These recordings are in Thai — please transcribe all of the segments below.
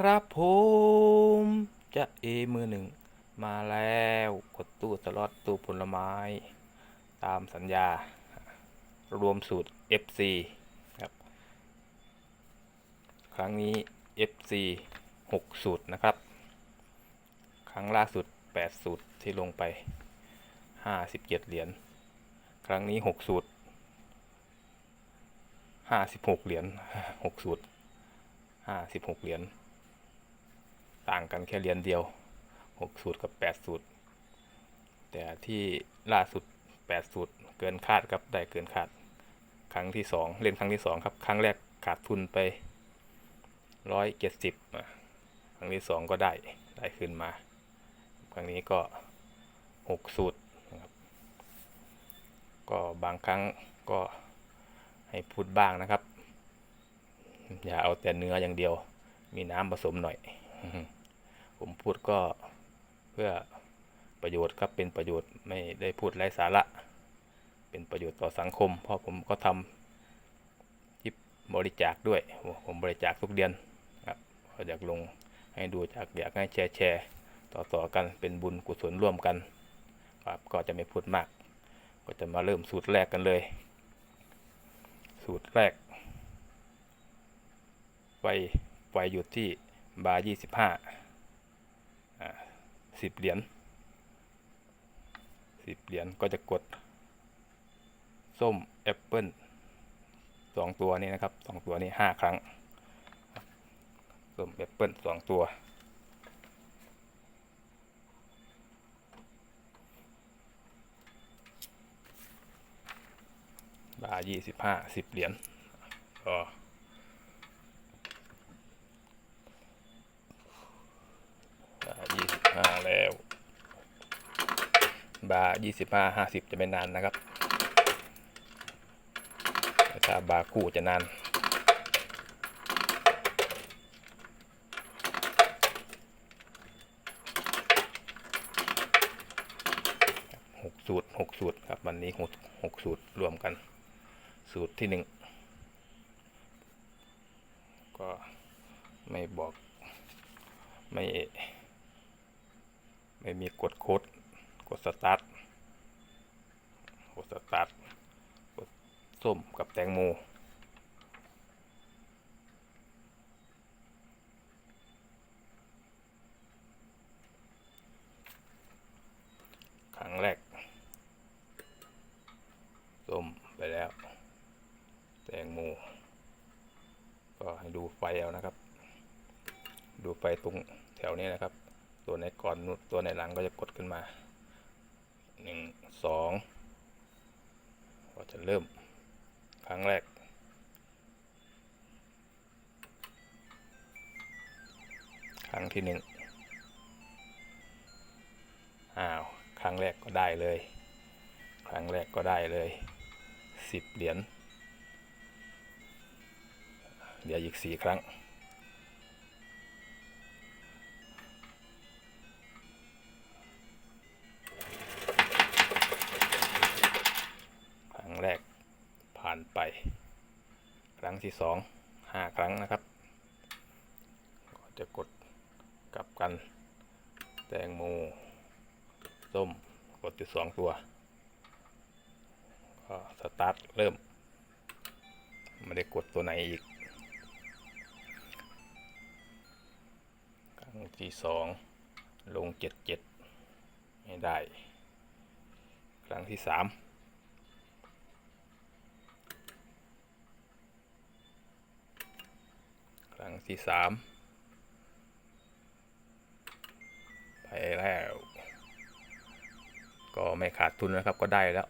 ครับผมจะเอมือหนึ่ง มาแล้วกดตู้สล็อตตู้ผลไม้ ตามสัญญา รวมสูตร FC ครับ ครั้งนี้ FC 6 สูตรนะครับ ครั้งล่าสุด 8 สูตรที่ลงไป 57 เหรียญครั้งนี้ 6 สูตร 56 เหรียญ6สูตร56เหรียญ ต่างกันแค่เหรียญเดียว 6 สูตรกับ 8 สูตร แต่ที่ล่าสุด 8 สูตร เกินคาดครับได้เกินคาด ครั้งที่ 2 เล่นครั้งที่ 2 ครับ ครั้งแรกขาดทุนไป 170 ครั้งที่ 2 ก็ได้ได้ขึ้นมา ครั้งนี้ก็ 6 สูตรนะครับก็บางครั้งก็ให้พูดบ้างนะครับ อย่าเอาแต่เนื้ออย่างเดียว มีน้ำผสมหน่อย ผมพูดก็เพื่อประโยชน์ครับเป็นประโยชน์ไม่ได้พูดไร้สาระ เป็นประโยชน์ต่อสังคม เพราะผมก็ทำคลิปบริจาคด้วย ผมบริจาคทุกเดือนครับอยากลงให้ดูจากอยากให้แชร์แชร์ต่อต่อกันเป็นบุญกุศลร่วมกันครับก็จะไม่พูดมาก ก็จะมาเริ่มสูตรแรกกันเลย สูตรแรกไฟไฟอยู่ที่บาร์ยี่สิบห้า สิบเหรียญสิบเหรียญก็จะกด ส้มแอปเปิลสองตัวนี้นะครับสองตัวนี้ห้าครั้ง ส้มแอปเปิลสองตัว บายี่สิบห้าสิบเหรียญก็บายี่สิบห้าแล้ว บายี่สิบห้าห้าสิบจะไม่นานนะครับถ้าบาคู่จะนานหกสูตรหกสูตรครับวันนี้หกหกสูตรรวมกัน สูตรที่หนึ่งก็ไม่บอกไม่ไม่มีกดโค้ด กดสตาร์ทกดสตาร์ทกดส้มกับแตงโมครั้งแรกส้มไปแล้ว แตงโมก็ให้ดูไฟเอานะครับ ดูไฟตรงแถวนี้นะครับ ตัวในก่อนตัวในหลังก็จะกดขึ้นมา หนึ่งสองก็จะเริ่มครั้งแรก ครั้งที่หนึ่งอ้าว ครั้งแรกก็ได้เลย ครั้งแรกก็ได้เลยสิบเหรียญเดี๋ยวอีกสี่ครั้งานไป ครั้งที่สองห้าครั้งนะครับ ก็จะกดกลับกัน แตงโมส้มกดอยู่สองตัว ก็สตาร์ทเริ่ม ไม่ได้กดตัวไหนอีก ครั้งที่สองลงเจ็ดเจ็ดไม่ได้ ครั้งที่สามครั้ง ที่สามไปแล้ว ก็ไม่ขาดทุนนะครับ ก็ได้แล้ว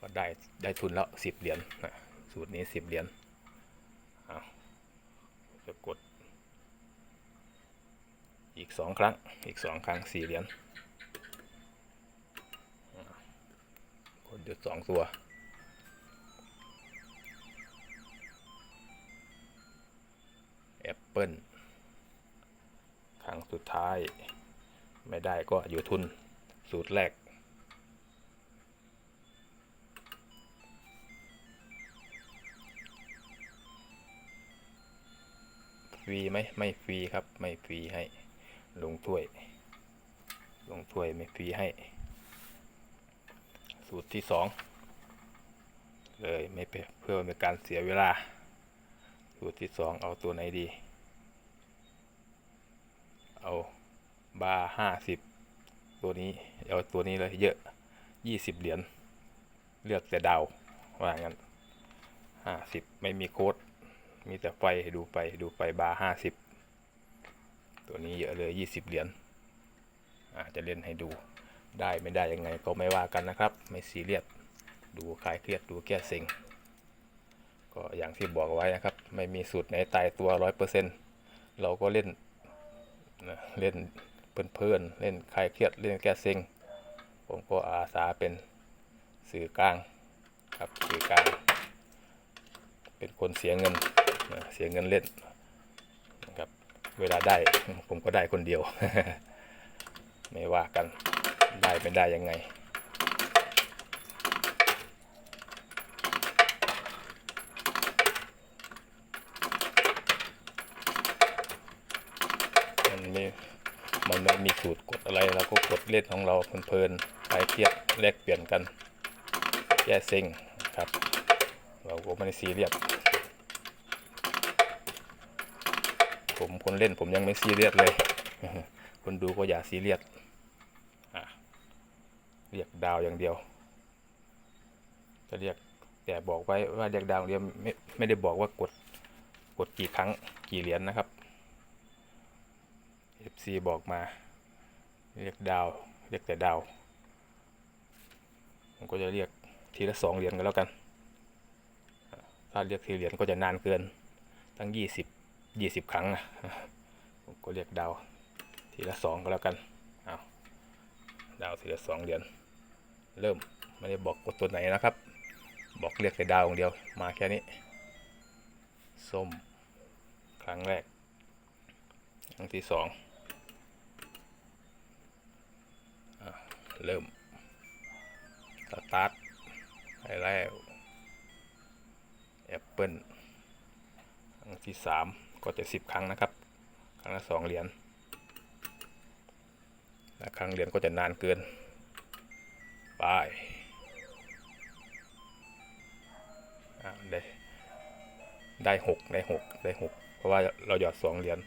ก็ได้ได้ทุนแล้วสิบเหรียญนะสูตรนี้สิบเหรียญเอาจะกด อีกสองครั้ง อีกสองครั้งสี่เหรียญกดหยุดสองตัว แอปเปิลครั้งสุดท้าย ไม่ได้ก็อยู่ทุนสูตรแรก ฟรีไหมไม่ฟรีครับ ไม่ฟรีให้ ลงถ้วย ลงถ้วยไม่ฟรีให้ สูตรที่สองเลยไม่เพื่อเพื่อเป็นการเสียเวลา สูตรที่สองเอาตัวไหนดี เอาบาร์ห้าสิบตัวนี้ เอาตัวนี้เลยเยอะยี่สิบเหรียญ เลือกแต่ดาว ว่างั้นห้าสิบไม่มีโค้ด มีแต่ไฟดูไปดูไปบาร์ห้าสิบตัวนี้เยอะเลยยี่สิบเหรียญอาจจะเล่นให้ดูได้ไม่ได้ยังไงก็ไม่ว่ากันนะครับ ไม่ซีเรียสดูคลายเครียดดูแก้เซ็ง ก็อย่างที่บอกไว้นะครับ ไม่มีสูตรไหนตายตัวร้อยเปอร์เซ็นต์เราก็เล่นนะเล่นเพลินๆเล่นคลายเครียดเล่นแก้เซ็งผมก็อาสาเป็นสื่อกลางครับสื่อกลาง เป็นคนเสียเงินเสียเงินเล่นนะครับเวลาได้ผมก็ได้คนเดียว ไม่ว่ากันได้ไม่ได้ยังไง มันไม่ มันไม่มีสูตรกดอะไรเราก็กดเล่นของเราเพลินๆคลายเครียดแลกเปลี่ยนกันแย่เซ็งครับ เราก็ไม่ได้ซีเรียสผมคนเล่นผมยังไม่ซีเรียสเลย คนดูก็อย่าซีเรียสเรียกดาวอย่างเดียว จะเรียกแต่บอกไว้ว่าเรียกดาวเดียวไม่ไม่ได้บอกว่ากดกดกี่ครั้งกี่เหรียญนะครับ FC บอกมา เรียกดาว เรียกแต่ดาว ผมก็จะเรียกทีละสองเหรียญกันแล้วกัน ถ้าเรียกทีเหรียญก็จะนานเกิน ตั้งยี่สิบยี่สิบครั้งนะผมก็เรียกดาว ทีละสองก็แล้วกันเอาดาวทีละสองเหรียญ เริ่มไม่ได้บอกกดตัวไหนนะครับ บอกเรียกแต่ดาวอย่างเดียว มาแค่นี้ ส้ม ครั้งแรก ครั้งที่สองอะ เริ่ม สตาร์ทไปแล้วแอปเปิลครั้งที่สามก็จะสิบครั้งนะครับ ครั้งละสองเหรียญและครั้งเหรียญก็จะนานเกิน ไปได้ได้หกได้หกได้หกเพราะว่าเราหยอดสองเหรียญ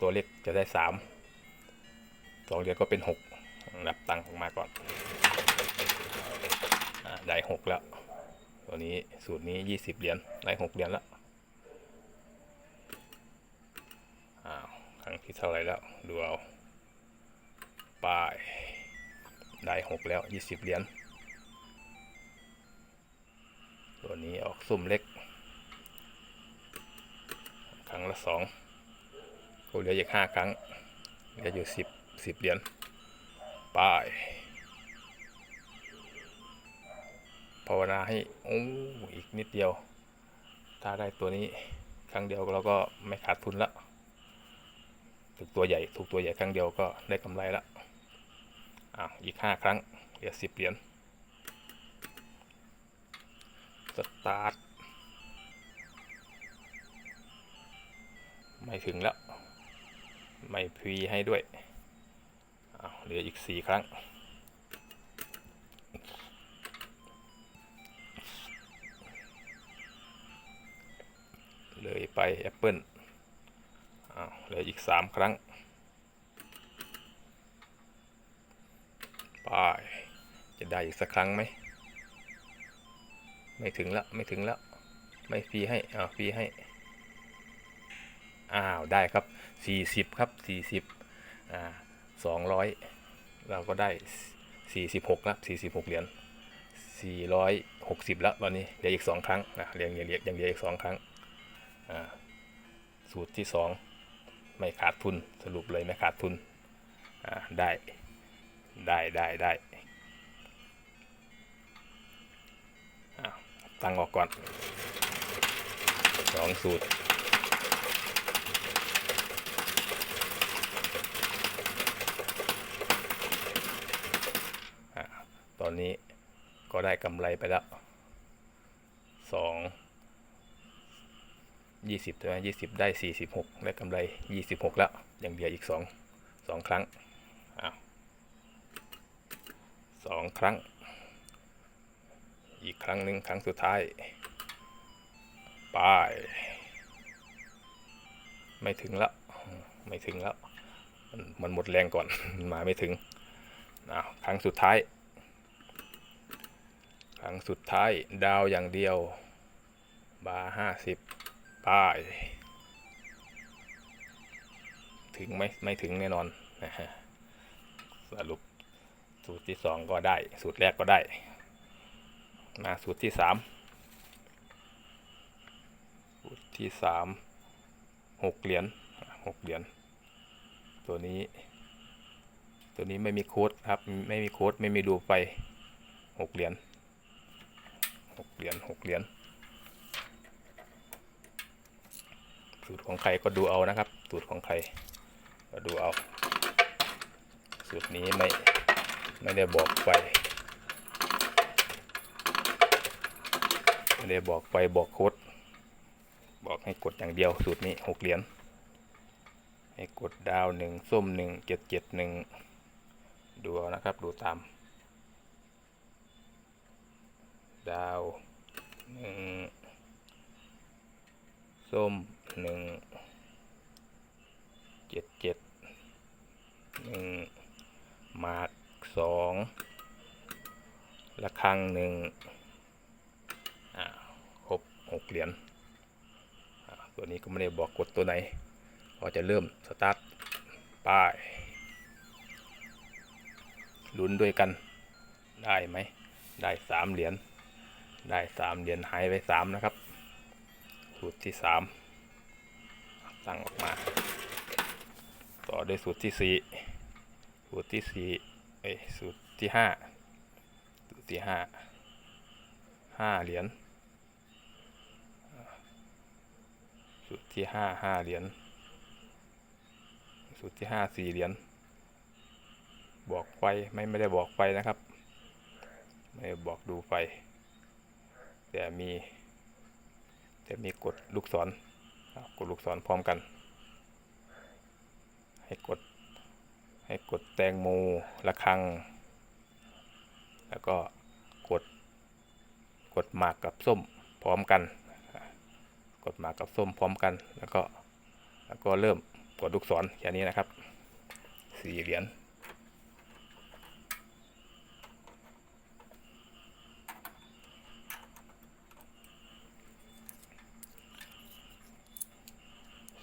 ตัวเลขจะได้สามสองเหรียญก็เป็นหก นับตังค์ออกมาก่อนอได้หกแล้ว ตัวนี้สูตรนี้ยี่สิบเหรียญได้หกเหรียญแล้วอ้าวครั้งที่เท่าไรแล้ว ดูเอาไปได้หกแล้วยี่สิบเหรียญตัวนี้ออกสุ่มเล็ก ครั้งละสองก็เหลืออีกห้าครั้งเหลืออยู่สิบสิบเหรียญ ไปภาวนาให้โอ้อีกนิดเดียว ถ้าได้ตัวนี้ครั้งเดียวเราก็ไม่ขาดทุนละถูกตัวใหญ่ถูกตัวใหญ่ครั้งเดียวก็ได้กำไรละอ้าวอีกห้าครั้งเหลือสิบเหรียญสตาร์ทไม่ถึงแล้ว ไม่ฟรีให้ด้วย เหลืออีกสี่ครั้ง เลยไปแอปเปิลอ้าวเหลืออีกสามครั้ง ไป จะได้อีกสักครั้งไหม ไม่ถึงแล้ว ไม่ถึงแล้ว ไม่ฟรีให้อ้าวฟรีให้ อ้าว ได้ครับ 40 ครับ 40อ่า 200 เราก็ได้ 46ครับ46 เหรียญ460 แล้วตอนนี้เหลืออีก 2 ครั้งนะเรียงเรียงยังเหลืออีก 2 ครั้งสูตรที่ 2 ไม่ขาดทุนสรุปเลยไม่ขาดทุนได้ได้ได้ได้อ้ตั้งออกก่อนสองสูตร อ่าต อนนี้ก็ได้กำไรไปแล้วสองยี่สิบใช่ไหมยี่สิบได้สี่สิบหกได้กำไรยี่สิบหกแล้วยังเหลืออีกสองสองครั้งอ้าวสองครั้ง อีกครั้งหนึ่งครั้งสุดท้ายไปไม่ถึงแล้วไม่ถึงแล้ว มันหมดแรงก่อนมาไม่ถึงอ้าวครั้งสุดท้าย รั้งสุดท้ายดาวอย่างเดียว บาห้าสิบป้าย ถึงไหมไม่ถึงแน่นอนนะฮะสรุปสูตรที่สองก็ได้ สูตรแรกก็ได้ มาสูตรที่สามสูตรที่สามหกเหรียญหกเหรียญตัวนี้ ตัวนี้ไม่มีโค้ดครับ ไม่มีโค้ดไม่มีดูไฟหกเหรียญ เหรียญหกเหรียญสูตรของใครก็ดูเอานะครับ สูตรของใครก็ดูเอา สูตรนี้ไม่ไม่ได้บอกไปไม่ได้บอกไปบอกโค้ดบอกให้กดอย่างเดียวสูตรนี้หกเหรียญให้กดดาวหนึ่งส้มหนึ่งเจ็ดเจ็ดหนึ่งดูเอานะครับดูตาม ดาว หนึ่งส้มหนึ่งเจ็ดเจ็ดหนึ่งหมากสองระฆังหนึ่งอ่าครบหกเหรียญตัวนี้ก็ไม่ได้บอกกดตัวไหนก็จะเริ่มสตาร์ทป้ายลุ้นด้วยกันได้ไหมได้สามเหรียญ ได้สามเหรียญหายไปสามนะครับ สูตรที่สามตั้งออกมา ต่อด้วยสูตรที่สี่สูตรที่สี่เอ้ยสูตรที่ห้าสูตรที่ห้าห้าเหรียญสูตรที่ห้าห้าเหรียญสูตรที่ห้าสี่เหรียญบอกไฟไม่ไม่ได้บอกไฟนะครับ ไม่บอกดูไฟ แต่มีแต่มีกดลูกศรกดลูกศรพร้อมกัน ให้กดให้กดแตงโมระฆัง แล้วก็กดกดหมากกับส้มพร้อมกัน กดหมากกับส้มพร้อมกัน แล้วก็แล้วก็เริ่มกดลูกศรแค่นี้นะครับสี่เหรียญ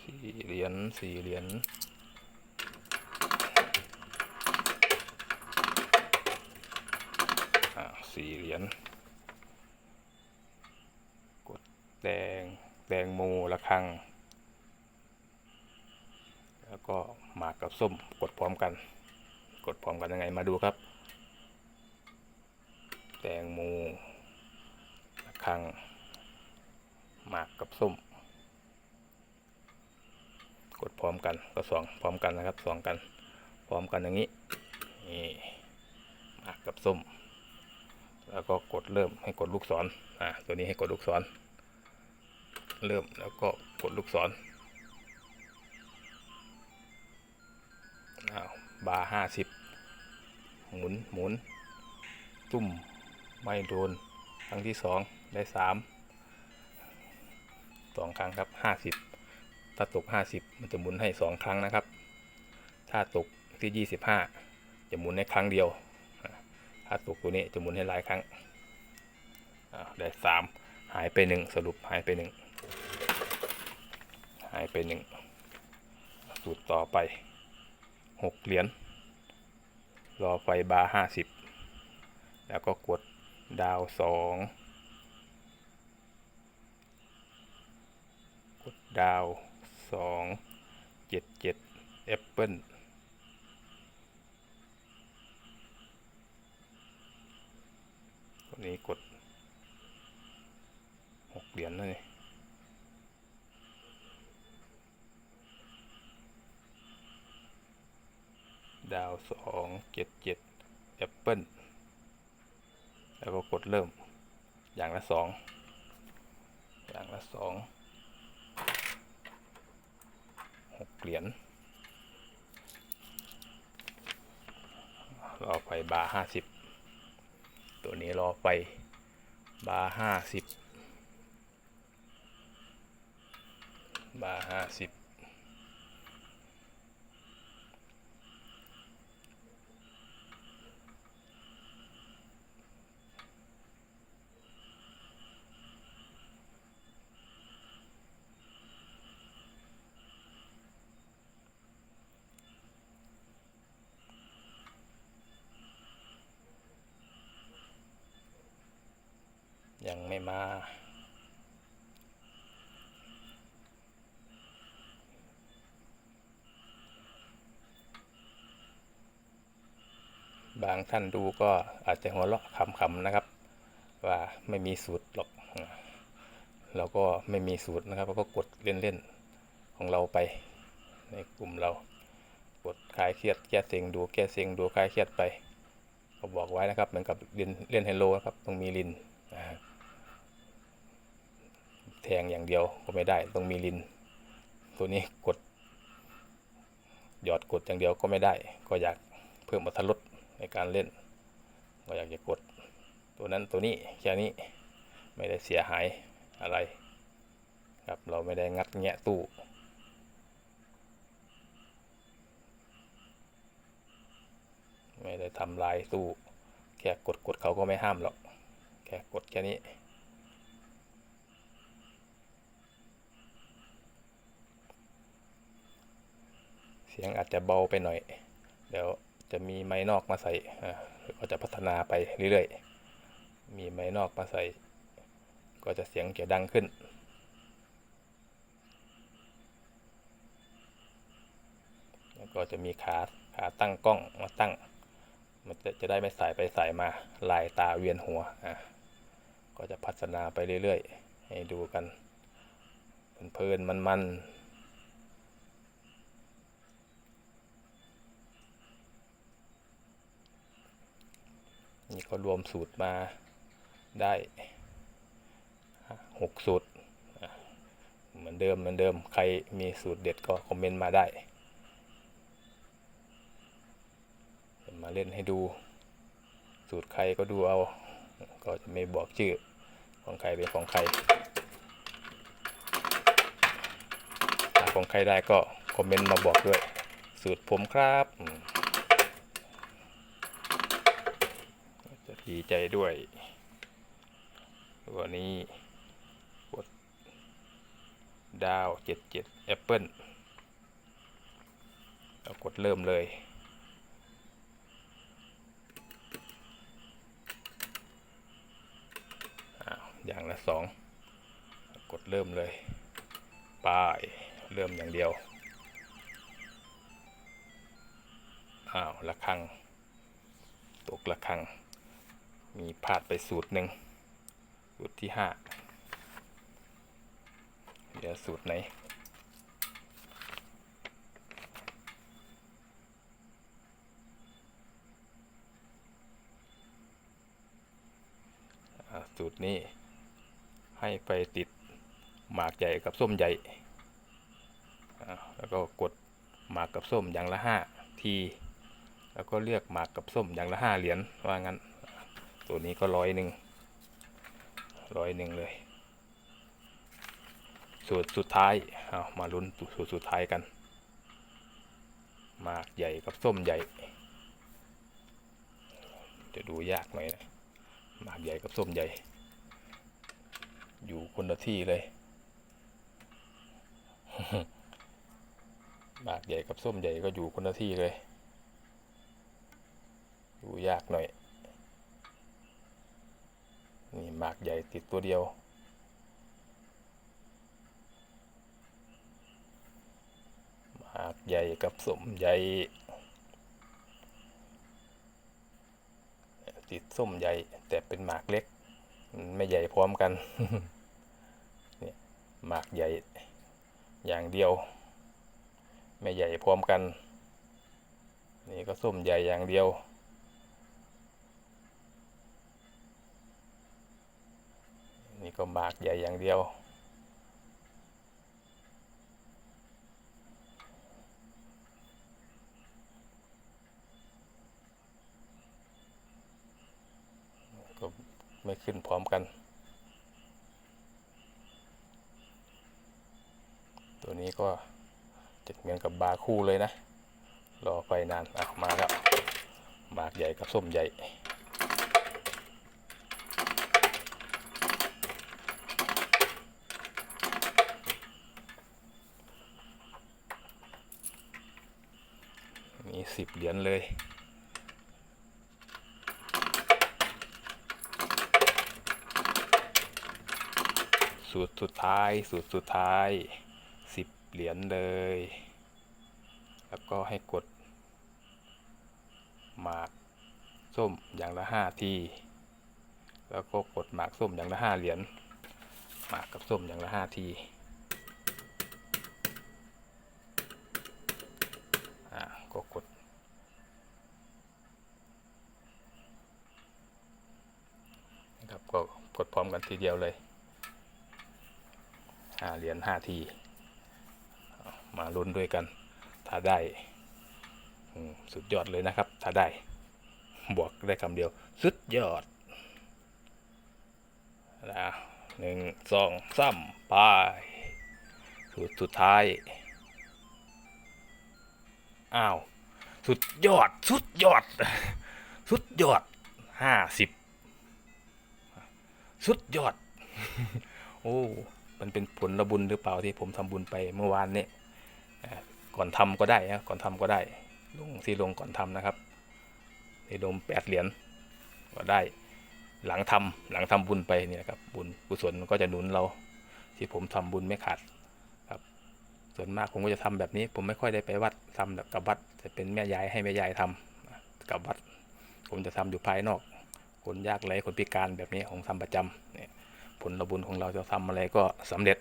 สี่เหรีย ญสี่เหรียญอ่าสี่เหรียญกดแดงแดงโมระฆัง แล้วก็หมากกับส้มกดพร้อมกัน กดพร้อมกันยังไงมาดูครับแตงโมระฆังหมากกับส้ม กดพร้อมกันก็สองพร้อมกันนะครับสองกัน พร้อมกันอย่างนี้นี่มากกับส้ม แล้วก็กดเริ่มให้กดลูกศรอ่าตัวนี้ให้กดลูกศร เริ่มแล้วก็กดลูกศรอ้าวบาร์ห้าสิบหมุนหมุนตุ้มไม่โดนครั้งที่สองได้สามสองครั้งครับห้าสิบ ถ้าตก 50 มันจะหมุนให้ 2 ครั้งนะครับ ถ้าตกที่ 25 จะหมุนในครั้งเดียว ถ้าตกตัวนี้จะหมุนให้หลายครั้งได้3หายไป 1 สรุปหายไป 1 หายไป 1 สูตรต่อไป 6 เหรียญ รอไฟบาร์50 แล้วก็กดดาว 2 กดดาว สองเจ็ดเจ็ดแอปเปิลตัวนี้กดหกเหรียญเลยดาวสองเจ็ดเจ็ดแอปเปิลแล้วก็กดเริ่มอย่างละสองอย่างละสอง เหรียญรอไฟบาร์ห้าสิบตัวนี้รอไฟบาร์ห้าสิบบาร์ห้าสิบ ยังไม่มา บางท่านดูก็อาจจะหัวเราะขำๆนะครับ ว่าไม่มีสูตรหรอก เราก็ไม่มีสูตรนะครับเราก็กดเล่นๆของเราไปในกลุ่มเรากดคลายเครียดแก้เซ็งดูแก้เซ็งดูคลายเครียดไปก็บอกไว้นะครับเหมือนกับเล่นเล่นไฮโลนะครับต้องมีลินนะฮะ แทงอย่างเดียวก็ไม่ได้ต้องมีลิน ตัวนี้กด หยอดกดอย่างเดียวก็ไม่ได้ ก็อยากเพิ่มอรรถรสในการเล่น ก็อยากจะกด ตัวนั้นตัวนี้แค่นี้ไม่ได้เสียหายอะไรครับเราไม่ได้งัดแงะตู้ไม่ได้ทำลายตู้ แค่กดกดเขาก็ไม่ห้ามหรอก แค่กดแค่นี้ เสียงอาจจะเบาไปหน่อย เดี๋ยวจะมีไม้นอกมาใส่อ่าก็จะพัฒนาไปเรื่อยๆ มีไม้นอกมาใส่ ก็จะเสียงจะดังขึ้นแล้วก็จะมีขาขาตั้งกล้องมาตั้ง มันจะจะได้ไม่สายไปสายมาลายตาเวียนหัวอะก็จะพัฒนาไปเรื่อยๆ ให้ดูกันเพลินๆมันๆ นี่ก็รวมสูตรมาได้หกสูตร เหมือนเดิมเหมือนเดิม ใครมีสูตรเด็ดก็คอมเมนต์มาได้ มาเล่นให้ดู สูตรใครก็ดูเอา ก็จะไม่บอกชื่อของใครเป็นของใครของใครได้ก็คอมเมนต์มาบอกด้วย สูตรผมครับอืม จะ ดีใจด้วยตัวนี้กดดาวเจ็ดเจ็ดแอปเปิลเรากดเริ่มเลยอ้าวอย่างละสอง กดเริ่มเลย ป้าย เริ่มอย่างเดียว อ้าว ละครัง ตกละครัง มีพลาดไปสูตรหนึ่งสูตรที่ห้าเดี๋ยวสูตรไหนสูตรนี้ให้ไปติดหมากใหญ่กับส้มใหญ่ แล้วก็กดหมากกับส้มอย่างละห้าที แล้วก็เลือกหมากกับส้มอย่างละห้าเหรียญว่างั้น ตัวนี้ก็ร้อยหนึ่งร้อยหนึ่งเลย สูตรสุดท้ายเอามาลุ้นสูตรสุดท้ายกัน มากใหญ่กับส้มใหญ่ จะดูยากหน่อยนะมากใหญ่กับส้มใหญ่ อยู่คนละที่เลยมากใหญ่กับส้มใหญ่ก็อยู่คนละที่เลย ดูยากหน่อย นี่หมากใหญ่ติดตัวเดียว หมากใหญ่กับสมใหญ่ติดส้มใหญ่ แต่เป็นหมากเล็ก ไม่ใหญ่พร้อมกันเนี่ยหมากใหญ่อย่างเดียว ไม่ใหญ่พร้อมกัน นี่ก็ส้มใหญ่อย่างเดียว ก็บากใหญ่อย่างเดียว ก็ไม่ขึ้นพร้อมกัน ตัวนี้ก็จะเหมือนกับบาคู่เลยนะ รอไฟนานอะมาแล้วบากใหญ่กับส้มใหญ่ สิบเหรียญเลย สูตรสุดท้าย สูตรสุดท้ายสิบเหรียญเลย แล้วก็ให้กด หมากส้มอย่างละห้าที แล้วก็กดหมากส้มอย่างละห้าเหรียญ หมากกับส้มอย่างละห้าที อ่า ก็กด นะครับ ก็กดพร้อมกัน ทีเดียวเลยห้าเหรียญห้าที มาลุ้นด้วยกัน ถ้าได้สุดยอดเลยนะครับ ถ้าได้ บวกได้คำเดียว สุดยอดนะหนึ่งสองสามไปสุดสุดท้าย อ้าว สุดยอด สุดยอด สุดยอดห้าสิบ สุดยอด โอ้ มันเป็นผลระบุญหรือเปล่าที่ผมทำบุญไปเมื่อวานนี้อ่าก่อนทำก็ได้นะก่อนทำก็ได้ ลงสีลงก่อนทำนะครับสีลงแปดเหรียญก็ได้ หลังทำหลังทำบุญไปเนี่ยนะครับ บุญกุศลก็จะหนุนเรา ที่ผมทำบุญไม่ขาดครับ ส่วนมากผมก็จะทำแบบนี้ ผมไม่ค่อยได้ไปวัดทำแบบกับวัด จะเป็นแม่ยายให้แม่ยายทำกับวัด ผมจะทำอยู่ภายนอก คนยากไร้คนพิการแบบนี้ของทำประจำเนี่ยผลบุญของเราจะทำอะไรก็สำเร็จ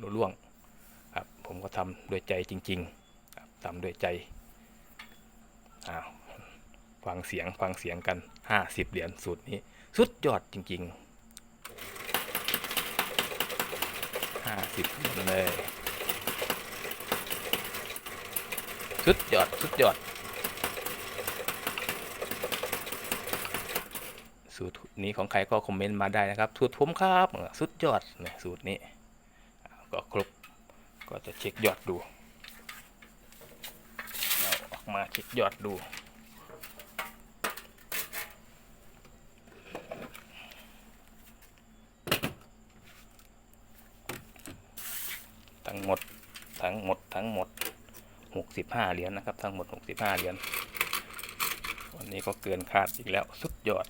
ลุล่วงครับผมก็ทำด้วยใจจริงๆครับทำด้วยใจอ้าวฟังเสียงฟังเสียงกัน 50 เหรียญสูตรนี้ สุดยอดจริงๆ50เหรียญเลย สุดยอด สุดยอด สูตรนี้ของใครก็คอมเมนต์มาได้นะครับ สูตรผมครับสุดยอดเนี่ยสูตรนี้ ก็ครบก็จะเช็คยอดดูเอาออกมาเช็คยอดดูทั้งหมดทั้งหมดทั้งหมด 65 เหรียญนะครับ ทั้งหมด 65 เหรียญวันนี้ก็เกินคาดอีกแล้วสุดยอด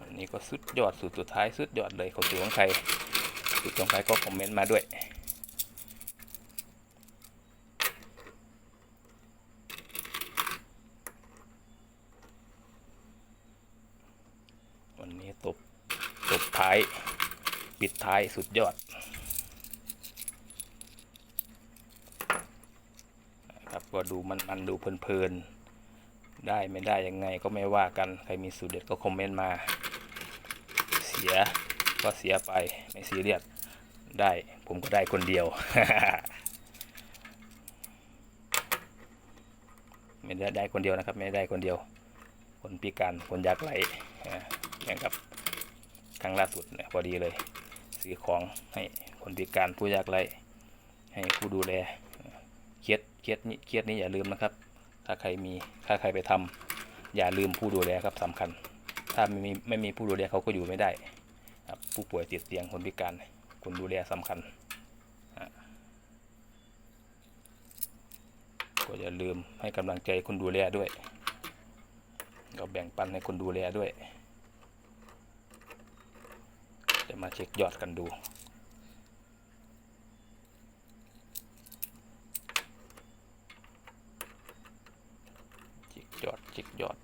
อั นนี้ก็สุดยอดสุดสุดท้ายสุดยอดเลยเขาสูตรของใครสูตรของใครก็คอมเมนต์มาด้วยวันนี้ตบตบท้าย ปิดท้ายสุดยอดครับก็ดูมันมันดูเพลินๆได้ไม่ได้ยังไงก็ไม่ว่ากัน ใครมีสูตรเด็ดก็คอมเมนต์มา สียก็เสียไปไม่ซีเรียสได้ผมก็ได้คนเดียว ไม่ได้ได้คนเดียวนะครับ ไม่ได้คนเดียว คนพิการคนยากไร้อย่างกับครั้งล่าสุดเนี่ยพอดีเลย ซื้อของให้คนพิการผู้ยากไร้ให้ผู้ดูแลเครียดเครียดนี้เครียดนี้อย่าลืมนะครับ ถ้าใครมีถ้าใครไปทำอย่าลืมผู้ดูแลครับสำคัญ ถ้าไม่มีไม่มีผู้ดูแลเขาก็อยู่ไม่ได้ครับผู้ป่วยติดเตียงคนพิการคนดูแลสำคัญก็อย่าลืมให้กำลังใจคนดูแลด้วยก็แบ่งปันให้คนดูแลด้วยจะมาเช็คยอดกันดูเช็คยอดเช็คยอด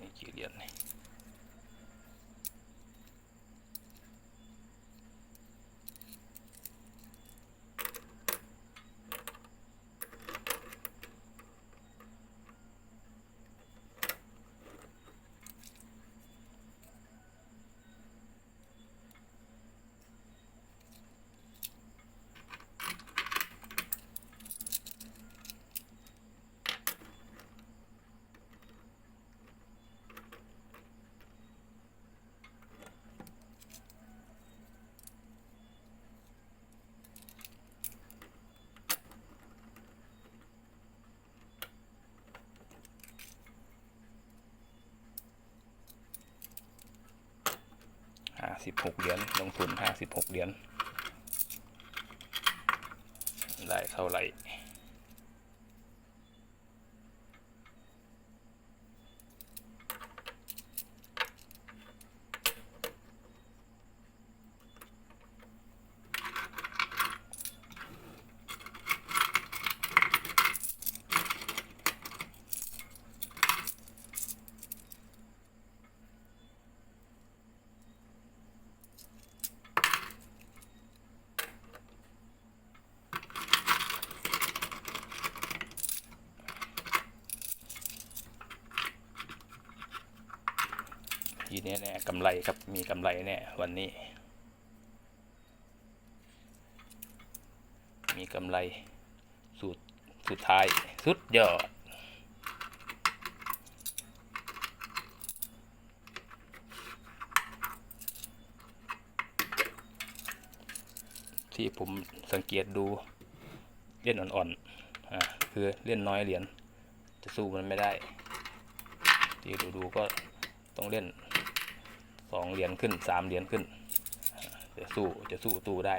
นี่กี่เหรียญนี่ สิบหกเหรียญลงทุนห้าสิบหกเหรียญได้เท่าไหร่ มีกำไรแน่วันนี้ มีกำไรสูตรสุดท้าย สุดยอดที่ผมสังเกตดูเล่นอ่อนๆ อ่า คือเล่นน้อยเหรียญจะสู้มันไม่ได้ ที่ดูดูๆก็ต้องเล่น สองเหรียญขึ้นสามเหรียญขึ้น จะสู้จะสู้ตู้ได้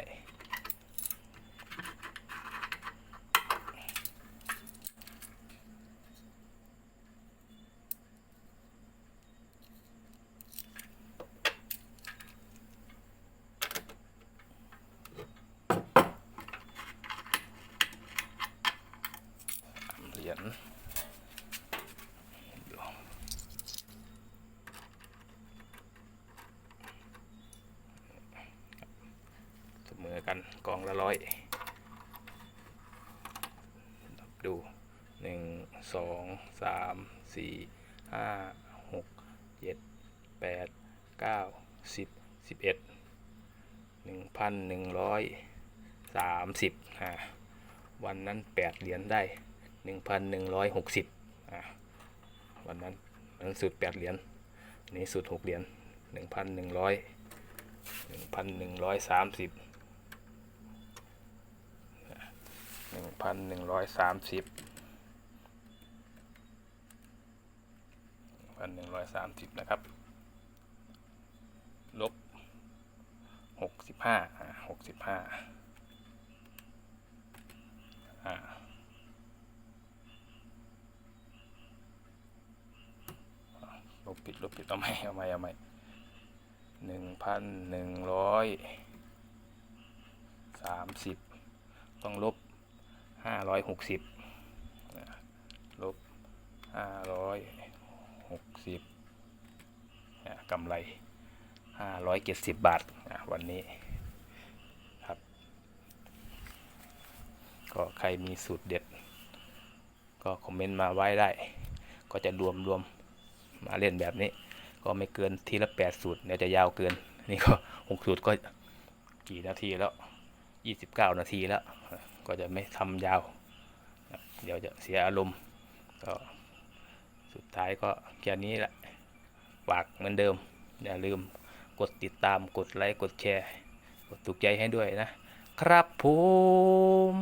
เหรียญเดี๋ยวเสมอ กันกองละร้อยดูหนึ่งสองสามสี่ห้าหกเจ็ดแปดเก้าสิบสิบเอ็ดหนึ่งพันหนึ่งร้อยสามสิบอ่าวันนั้นแปดเหรียญได้หนึ่งพันหนึ่งร้อยหกสิบอ่าวันนั้นวันนั้นสุดแปดเหรียญนนี้สุดหกเหรียญหนึ่งพันหนึ่งร้อยหนึ่งพันหนึ่งร้อยสามสิบ หนึ่งพันหนึ่งร้อยสามสิบพันหนึ่งร้อยสามสิบนะครับ ลบหกสิบห้าหกสิบห้าอ่าลบผิดลบผิดเอาไหมเอาไหมเอาไหมหนึ่งพันหนึ่งร้อยสามสิบต้องลบ ห้าร้อยหกสิบลบห้าร้อยหกสิบกำไรห้าร้อยเจ็ดสิบบาทวันนี้ครับ ก็ใครมีสูตรเด็ด ก็คอมเมนต์มาไว้ได้ ก็จะรวมรวมมาเล่นแบบนี้ ก็ไม่เกินทีละแปดสูตรเดี๋ยวจะยาวเกิน นี่ก็หกสูตรก็กี่นาทีแล้วยี่สิบเก้านาทีแล้ว ก็จะไม่ทำยาว เดี๋ยวจะเสียอารมณ์ก็สุดท้ายก็แค่นี้แหละฝากเหมือนเดิม อย่าลืมกดติดตามกดไลค์กดแชร์ กดถูกใจให้ด้วยนะครับผม